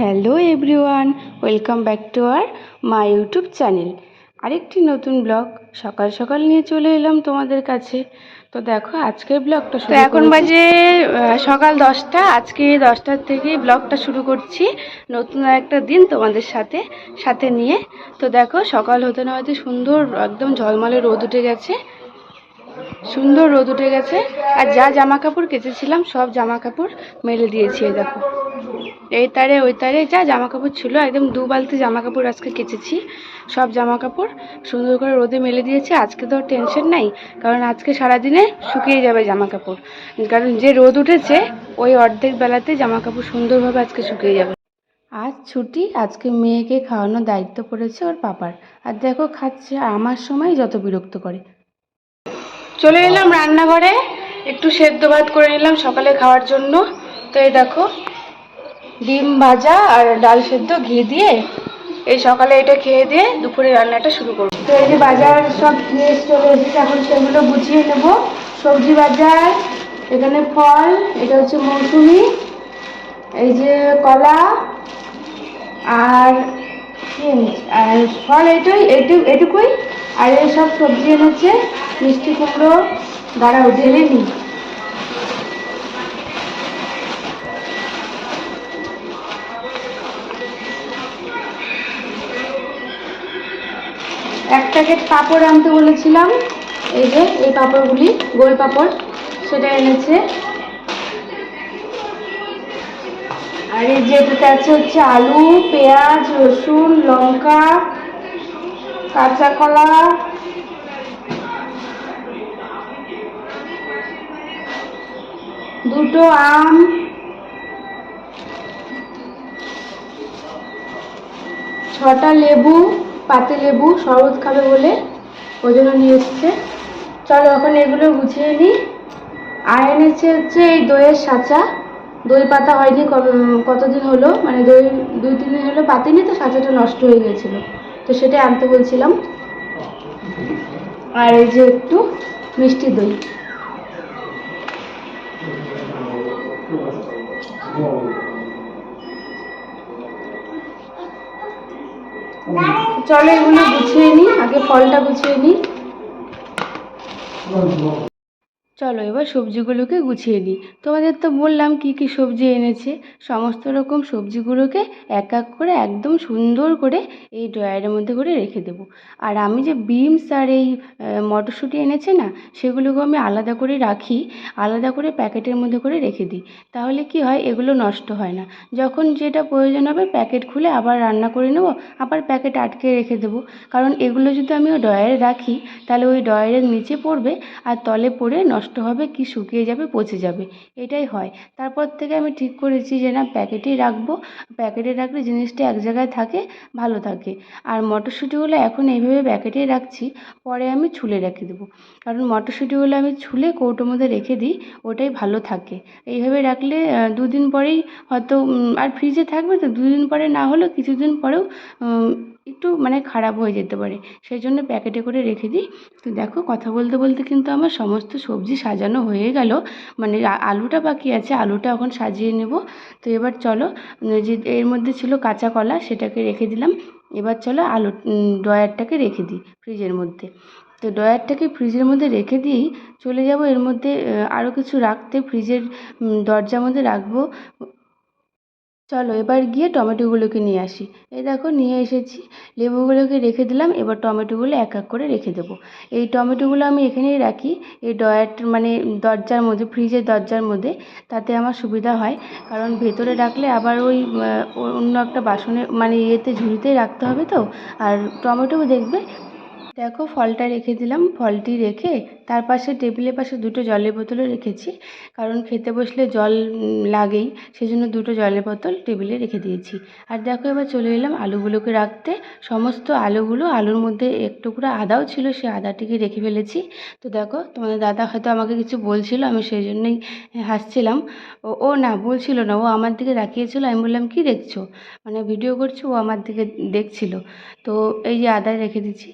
Hello everyone welcome back to our my YouTube channel. আরেকটি নতুন blog সকাল সকাল নিয়ে চলে এলাম তোমাদের কাছে। তো দেখো আজকের ব্লগটা তো এখন বাজে সকাল দশটা আজকে দশটার থেকে ব্লগটা শুরু করছি। নতুন একটা দিন তোমাদের সাথে সাথে নিয়ে। তো দেখো সকাল হতে না হতে সুন্দর একদম ঝলমলে রোদ উঠে গেছে। সুন্দর রোদ উঠে গেছে। আর যা জামা কাপড় কেচেছিলাম সব জামা কাপড় মেলে দিয়েছি দেখো। এই তারে, ওই তারে, যা জামা কাপড় ছিল, একদম দু বালতি জামা কাপড় আজকে কেচেছি। সব জামা কাপড় সুন্দর করে রোদে মেলে দিয়েছি। আজকে তো টেনশন নাই, কারণ আজকে সারাদিনে শুকিয়ে যাবে জামা কাপড় কারণ যে রোদ উঠেছে, ওই অর্ধেক বেলাতে জামা কাপড় সুন্দরভাবে আজকে শুকিয়ে যাবে। আজ ছুটি, আজকে মেয়েকে খাওয়ানোর দায়িত্ব পড়েছে ওর পাপার। আর দেখো খাচ্ছে আমার সময় যত বিরক্ত করে। চলে এলাম রান্নাঘরে, একটু সেদ্ধ ভাত করে নিলাম সকালে খাওয়ার জন্য। তো এই দেখো ডিম ভাজা আর ডাল সেদ্ধ, ঘি দিয়ে এই সকালে এটা খেয়ে দিয়ে দুপুরে রান্নাটা শুরু করব। তো এই যে বাজার সব নিয়ে চলে এসেছে, এখন সেগুলো গুছিয়ে নেব। সবজি বাজার, এখানে ফল, এটা হচ্ছে মৌসুমি, এই যে কলা আর আর ফল এটাই, এটু, এটুকুই। আর এই সব সবজি এনেছে, মিষ্টি কুমড়ো দাঁড়াও ঢেলে নি প্যাকেট পাঁপড় আনতে বলেছিলাম। এই যে, এই পাপড়গুলি, গোল পাপড়, সেটা এনেছে। আর এই যে এটাতে আছে হচ্ছে আলু, পেঁয়াজ, রসুন, লঙ্কা, কাঁচা কলা। দুটো আম। ছটা লেবু। পাতি লেবু শরবত খাবে বলে ওই জন্য নিয়ে এসছে। চলো এখন এগুলো গুছিয়ে নিই। আর এনেছে হচ্ছে এই দইয়ের সাঁচা। দই পাতা হয়নি কতদিন হলো? মানে দই দুই, তিন দিন হলো পাতিনি তো, সাঁচাটা নষ্ট হয়ে গেছিল তো সেটাই আনতে বলছিলাম। আর এই যে একটু মিষ্টি দই। চলো এগুলো গুছিয়ে নিই আগে ফলটা গুছিয়ে নিই চলো এবার সবজিগুলোকে গুছিয়ে নিই। তোমাদের তো বললাম কি কি সবজি এনেছে। সমস্ত রকম সবজিগুলোকে এক এক করে একদম সুন্দর করে এই ড্রয়ারের মধ্যে করে রেখে দেবো। আর আমি যে বিনস আর এই মটরশুঁটি এনেছে না সেগুলোকে আমি আলাদা করে রাখি, আলাদা করে প্যাকেটের মধ্যে করে রেখে দিই। তাহলে কি হয়, এগুলো নষ্ট হয় না। যখন যেটা প্রয়োজন হবে প্যাকেট খুলে আবার রান্না করে নেব, আবার প্যাকেট আটকে রেখে দেবো। কারণ এগুলো যদি আমি ড্রয়ারে রাখি, তাহলে ওই ড্রয়ারের নিচে পড়বে আর তলে পড়ে নষ্ট হবে, কি শুকিয়ে যাবে, পচে যাবে। এটাই হয়। তারপর থেকে আমি ঠিক করেছি যে, না, প্যাকেটেই রাখব। প্যাকেটে রাখলে জিনিসটা এক জায়গায় থাকে, ভালো থাকে। আর মটরশুঁটিগুলো এখন এইভাবে প্যাকেটেই রাখছি, পরে আমি ছুলে রেখে দেবো। কারণ মটরশুঁটিগুলো আমি ছুলে কৌটোর মধ্যে রেখে দিই, ওটাই ভালো থাকে। এইভাবে রাখলে দুদিন পরেই হয়তো আর ফ্রিজে থাকবে তো, দুদিন পরে না হলেও কিছুদিন পরেও একটু মানে খারাপ হয়ে যেতে পারে। সেই জন্য প্যাকেটে করে রেখে দিই। তো দেখো কথা বলতে বলতে কিন্তু আমার সমস্ত সবজি সাজানো হয়ে গেল। মানে আলুটা বাকি আছে আলুটা এখন সাজিয়ে নেব। তো এবার চলো যে এর মধ্যে ছিল কাঁচা কলা সেটাকে রেখে দিলাম। এবার চলো আলু উম, ড্রয়ারটাকে রেখে দিই ফ্রিজের মধ্যে। তো ড্রয়ারটাকে ফ্রিজের মধ্যে রেখে দিয়েই চলে যাব। এর মধ্যে আরও কিছু রাখতে ফ্রিজের দরজার মধ্যে রাখব। চলো এবার গিয়ে টমেটোগুলোকে নিয়ে আসি। এই দেখো, নিয়ে এসেছি। লেবুগুলোকে রেখে দিলাম, এবার টমেটোগুলো এক এক করে রেখে দেবো। এই টমেটোগুলো আমি এখানেই রাখি। এই ড্রয়ারটার মানে দরজার মধ্যে, ফ্রিজের দরজার মধ্যে, তাতে আমার সুবিধা হয়। কারণ ভেতরে রাখলে আবার ওই অন্য একটা বাসনে মানে ইয়েতে, ঝুড়িতেই রাখতে হবে তো। আর টমেটোও দেখবে দেখো ফলটা রেখে দিলাম, ফলটি রেখে তার পাশে টেবিলের পাশে দুটো জলের বোতলও রেখেছি। কারণ খেতে বসলে জল লাগেই, সেজন্য দুটো জলের বোতল টেবিলে রেখে দিয়েছি। আর দেখো এবার চলে এলাম আলুগুলোকে রাখতে। সমস্ত আলুগুলো, আলুর মধ্যে এক টুকরো আদাও ছিল সেই আদাটিকে রেখে ফেলেছি। তো দেখো, তোমাদের দাদা হয়তো আমাকে কিছু বলছিল, আমি সেই জন্যই হাসছিলাম। ও ও না, বলছিল না, ও আমার দিকে তাকিয়েছিল, আমি বললাম, কী দেখছ? মানে ভিডিও করছি, ও আমার দিকে দেখছিল। তো এই যে আদা রেখে দিচ্ছি।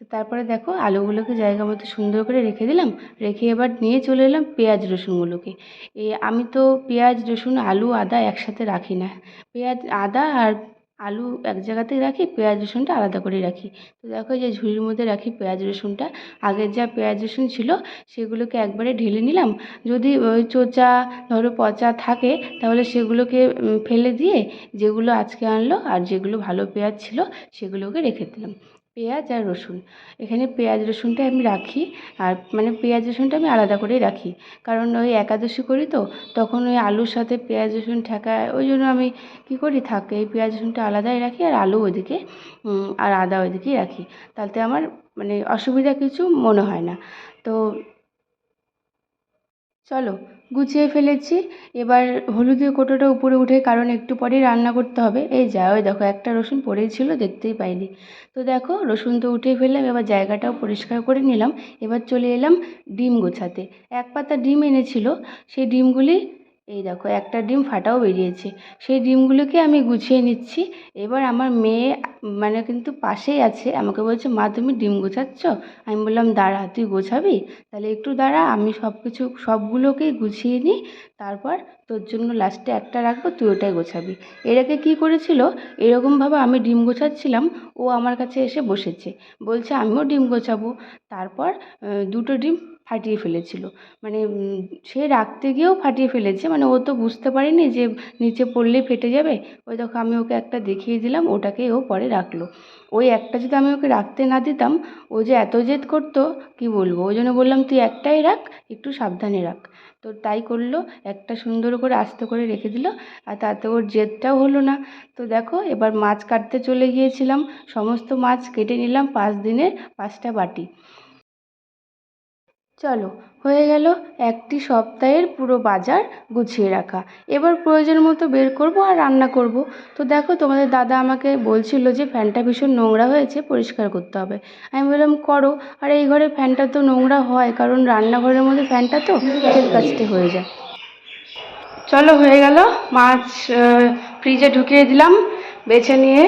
তো তারপরে দেখো আলুগুলোকে জায়গা মতো সুন্দর করে রেখে দিলাম। রেখে এবার নিয়ে চলে এলাম পেঁয়াজ রসুনগুলোকে। এ, আমি তো পেঁয়াজ, রসুন, আলু, আদা একসাথে রাখি না। পেঁয়াজ, আদা আর আলু এক জায়গাতেই রাখি, পেঁয়াজ, রসুনটা আলাদা করে রাখি। তো দেখো যে ঝুড়ির মধ্যে রাখি পেঁয়াজ, রসুনটা। আগের যা পেঁয়াজ, রসুন ছিল সেগুলোকে একবারে ঢেলে নিলাম। যদি ওই চোচা, ধরো পচা থাকে তাহলে সেগুলোকে ফেলে দিয়ে যেগুলো আজকে আনলো আর যেগুলো ভালো পেঁয়াজ ছিল সেগুলোকে রেখে দিলাম। পেঁয়াজ আর রসুন। এখানে পেঁয়াজ, রসুনটা আমি রাখি আর মানে পেঁয়াজ, রসুনটা আমি আলাদা করেই রাখি। কারণ ওই একাদশী করি তো, তখন ওই আলুর সাথে পেঁয়াজ, রসুন ঠেকায় ওই জন্য আমি কী করি, থাক এই পেঁয়াজ, রসুনটা আলাদাই রাখি আর আলু ওইদিকে আর আদা ওইদিকেই রাখি। তাতে আমার মানে অসুবিধা কিছু মনে হয় না। তো চলো গুছিয়ে ফেলেছি। এবার হলুদের কোটোটা উপরে উঠে কারণ একটু পরেই রান্না করতে হবে। এই যা, ওই দেখো, একটা রসুন পড়েই ছিল দেখতেই পাইনি। তো দেখো, রসুন তো উঠিয়ে ফেললাম, এবার জায়গাটাও পরিষ্কার করে নিলাম। এবার চলে এলাম ডিম গোছাতে। এক পাতা ডিম এনেছিল, সেই ডিমগুলি এই দেখো, একটা ডিম ফাটাও বেরিয়েছে। সেই ডিমগুলোকে আমি গুছিয়ে নিচ্ছি। এবার আমার মেয়ে মানে কিন্তু পাশেই আছে, আমাকে বলছে, মা, তুমি ডিম গোছাচ্ছ? আমি বললাম, দাঁড়া, তুই গোছাবি? তাহলে একটু দাঁড়া, আমি সব কিছু সবগুলোকেই গুছিয়ে নিই। তারপর তোর জন্য লাস্টে একটা রাখব, তুই ওটাই গোছাবি। এর আগে কী করেছিল, এরকমভাবে আমি ডিম গোছাচ্ছিলাম, ও আমার কাছে এসে বসেছে। বলছে, আমিও ডিম গোছাবো। তারপর দুটো ডিম ফাটিয়ে ফেলেছিল। মানে সে রাখতে গিয়েও ফাটিয়ে ফেলেছে। মানে ও তো বুঝতে পারেনি যে নিচে পড়লেই ফেটে যাবে। ওই দেখো, আমি ওকে একটা দেখিয়ে দিলাম, ওটাকে ও পরে রাখল। ওই একটা যদি আমি ওকে রাখতে না দিতাম, ও যে এত জেদ করতো, কি বলব? ওই জন্য বললাম, তুই একটাই রাখ, একটু সাবধানে রাখ। তো তাই করল, একটা সুন্দর করে আস্তে করে রেখে দিল, আর তাতে ওর জেদটাও হলো না। তো দেখো, এবার মাছ কাটতে চলে গিয়েছিলাম। সমস্ত মাছ কেটে নিলাম পাঁচ দিনের পাঁচটা বাটি। চলো, হয়ে গেল একটি সপ্তাহের পুরো বাজার গুছিয়ে রাখা। এবার প্রয়োজন মতো বের করব আর রান্না করব। তো দেখো, তোমাদের দাদা আমাকে বলছিল যে ফ্যানটা ভীষণ নোংরা হয়েছে, পরিষ্কার করতে হবে। আমি বললাম, করো। আর এই ঘরে ফ্যানটা তো নোংরা হয়, কারণ রান্নাঘরের মধ্যে ফ্যানটা তো কাচতে হয়ে যায়। চলো, হয়ে গেল। মাছ ফ্রিজে ঢুকিয়ে দিলাম, বেছে নিয়ে।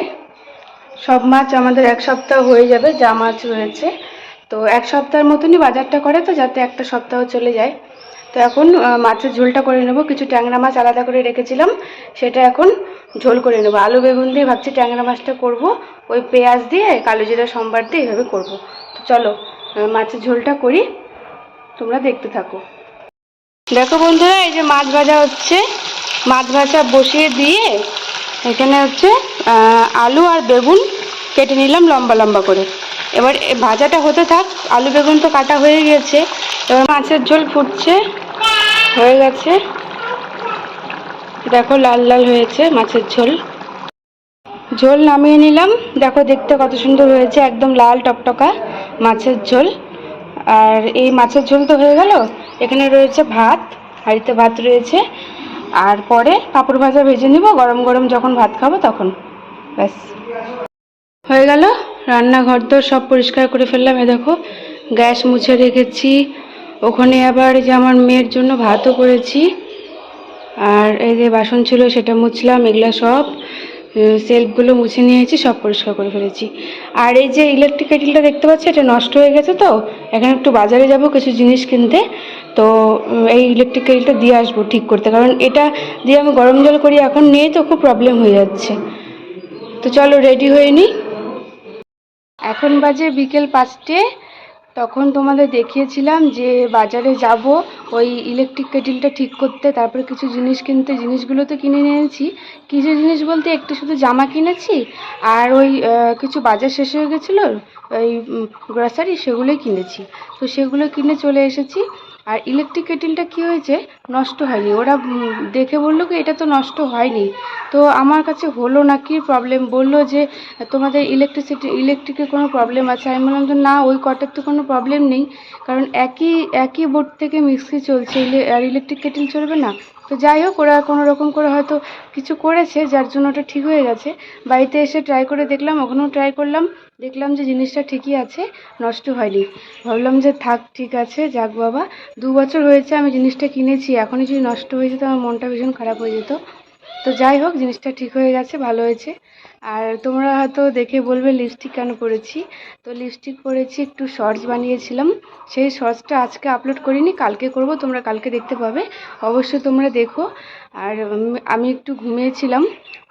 সব মাছ আমাদের এক সপ্তাহ হয়ে যাবে, যা মাছ রয়েছে। তো এক সপ্তাহের মতনই বাজারটা করে তো যাতে একটা সপ্তাহ চলে যায়। তো এখন মাছের ঝোলটা করে নেব। কিছু ট্যাংরা মাছ আলাদা করে রেখেছিলাম। সেটা এখন ঝোল করে নেব। আলু, বেগুন দিয়ে ভাবছি ট্যাংরা মাছটা করব। ওই পেঁয়াজ দিয়ে, কালো জিরা, সম্বার দিয়ে এইভাবে করব। তো চলো মাছের ঝোলটা করি। তোমরা দেখতে থাকো। দেখো বন্ধুরা, এই যে মাছ ভাজা হচ্ছে। মাছ ভাজা বসিয়ে দিয়ে এখানে হচ্ছে আলু আর বেগুন কেটে নিলাম লম্বা লম্বা করে। এবার ভাজাটা হতে থাক, আলু বেগুন তো কাটা হয়ে গেছে, এবার মাছের ঝোল ফুটছে, হয়ে গেছে। দেখো লাল লাল হয়েছে মাছের ঝোল। ঝোল নামিয়ে নিলাম। দেখো দেখতে কত সুন্দর হয়েছে, একদম লাল টকটকা মাছের ঝোল। আর এই মাছের ঝোল তো হয়ে গেল, এখানে রয়েছে ভাত, হাঁড়িতে ভাত রয়েছে। আর পরে পাঁপড় ভাজা ভেজে নিব, গরম গরম যখন ভাত খাব তখন। ব্যাস। হয়ে গেল। রান্নাঘর তো সব পরিষ্কার করে ফেললাম, এ দেখো, গ্যাস মুছে রেখেছি। ওখানে আবার যে আমার মেয়ের জন্য ভাতও করেছি। আর এই যে বাসন ছিল সেটা মুছলাম, এগুলো সব সেলফগুলো মুছে নিয়েছি, সব পরিষ্কার করে ফেলেছি। আর এই যে ইলেকট্রিক কেটেলটা দেখতে পাচ্ছি, এটা নষ্ট হয়ে গেছে তো, এখানে একটু বাজারে যাব কিছু জিনিস কিনতে। তো এই ইলেকট্রিক কেটেলটা দিয়ে আসব ঠিক করতে, কারণ এটা দিয়ে আমি গরম জল করি, এখন নিয়ে তো, খুব প্রবলেম হয়ে যাচ্ছে। তো চলো রেডি হয়ে নিই এখন বাজে বিকেল পাঁচটে। তখন তোমাদের দেখিয়েছিলাম যে বাজারে যাব, ওই ইলেকট্রিক কেটিলটা ঠিক করতে, তারপরে কিছু জিনিস কিনতে জিনিসগুলো তো কিনে নিয়েছি কিছু জিনিস বলতে, একটু শুধু জামা কিনেছি, আর ওই কিছু বাজার শেষ হয়ে গেছিল, ওই গ্রসারি সেগুলোই কিনেছি। তো সেগুলো কিনে চলে এসেছি। আর ইলেকট্রিক কেটেলটা কী হয়েছে? নষ্ট হয়নি। ওরা দেখে বলল কি, এটা তো নষ্ট হয়নি। তো আমার কাছে হলো না, কি প্রবলেম বলল যে, তোমাদের ইলেকট্রিসিটি ইলেকট্রিকের কোনো প্রবলেম আছে? আমি বললাম যে, না, ওই কটার তো কোনো প্রবলেম নেই। কারণ একই একই বোর্ড থেকে মিক্সি চলছে। আর ইলেকট্রিক কেটেল চলবে না। তো যাই হোক, ওরা কোনো রকম করে হয়তো কিছু করেছে, যার জন্য ওটা ঠিক হয়ে গেছে। বাড়িতে এসে ট্রাই করে দেখলাম, ওখানেও ট্রাই করলাম। দেখলাম যে জিনিসটা ঠিকই আছে, নষ্ট হয়নি। ভাবলাম যে থাক, ঠিক আছে, যাক বাবা। দু বছর হয়েছে আমি জিনিসটা কিনেছি, এখনই যদি নষ্ট হয়ে যেত আমার মনটা ভীষণ খারাপ হয়ে যেত। তো যাই হোক, জিনিসটা ঠিক হয়ে গেছে, ভালো হয়েছে। আর তোমরা হয়তো দেখে বলবে লিপস্টিক কেন পরেছি? তো লিপস্টিক পরেছি, একটু শর্টস বানিয়েছিলাম। সেই শর্টসটা আজকে আপলোড করিনি, কালকে করব, তোমরা কালকে দেখতে পাবে। অবশ্যই তোমরা দেখো। আর আমি একটু ঘুমিয়েছিলাম,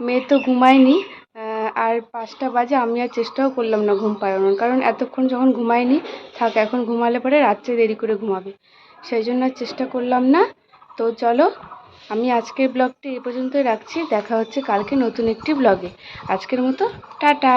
মেয়ে তো ঘুমায়নি। আর পাঁচটা বাজে আমি আর চেষ্টাও করলাম না ঘুম পাড়ানোর। কারণ এতক্ষণ যখন ঘুমায়নি থাক, এখন ঘুমালে পরে রাত্রে দেরি করে ঘুমাবে। সেই জন্য আর চেষ্টা করলাম না। তো চলো, আমি আজকের ব্লগটি এই পর্যন্তই রাখছি। দেখা হচ্ছে কালকে নতুন একটি ব্লগে। আজকের মতো, টাটা!